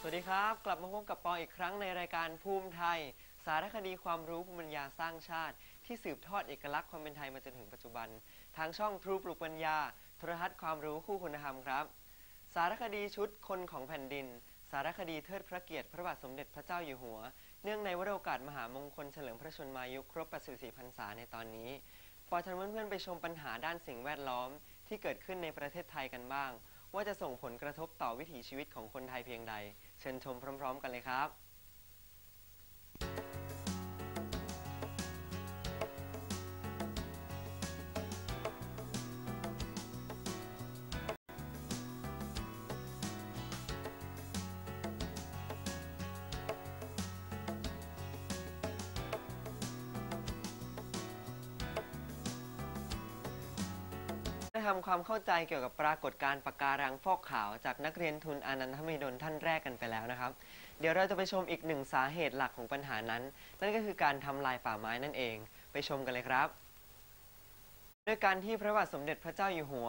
สวัสดีครับ กลับมาพบกับปออีกครั้งในรายการภูมิไทย สารคดีความรู้ภูมิปัญญาสร้างชาติ ที่สืบทอดเอกลักษณ์ความเป็นไทยมาจนถึงปัจจุบัน ทางช่องทรูปลุกปัญญาโทรทัศน์ความรู้คู่คุณธรรมครับ สารคดีชุดคนของแผ่นดิน สารคดีเทิดพระเกียรติพระบาทสมเด็จพระเจ้าอยู่หัว เนื่องในวโรกาสมหามงคลเฉลิมพระชนมายุครบ84พรรษาในตอนนี้ปอชวนเพื่อนๆไปชมปัญหาด้านสิ่งแวดล้อม ที่เกิดขึ้นในประเทศไทยกันบ้าง ว่าจะส่งผลกระทบต่อวิถีชีวิตของคนไทยเพียงใด เชิญชมพร้อม ๆ กันเลยครับ ทำความเข้าใจเกี่ยวกับปรากฏการณ์ปะการังฟอกขาวจากนักเรียนทุนอานันทมหิดลท่านแรกกันไปแล้วนะครับ เดี๋ยวเราจะไปชมอีกหนึ่งสาเหตุหลักของปัญหานั้น นั่นก็คือการทำลายป่าไม้นั่นเอง ไปชมกันเลยครับด้วยการที่พระบาทสมเด็จพระเจ้าอยู่หัว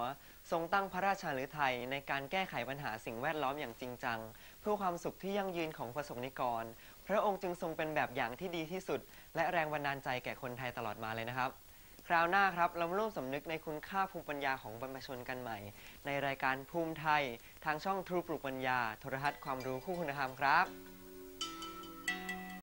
ทรงตั้งพระราชาฤทัยในการแก้ไขปัญหาสิ่งแวดล้อมอย่างจริงจัง เพื่อความสุขที่ยั่งยืนของประสบนิกร พระองค์จึงทรงเป็นแบบอย่างที่ดีที่สุด และแรงบันดาลใจแก่คนไทยตลอดมาเลยนะครับ คราวหน้าครับ เรามาร่วมสำนึกในคุณค่าภูมิปัญญาของบรรพชนกันใหม่ ในรายการภูมิไทย ทางช่องทรูปลูกปัญญา โทรทัศน์ความรู้คู่คุณธรรมครับ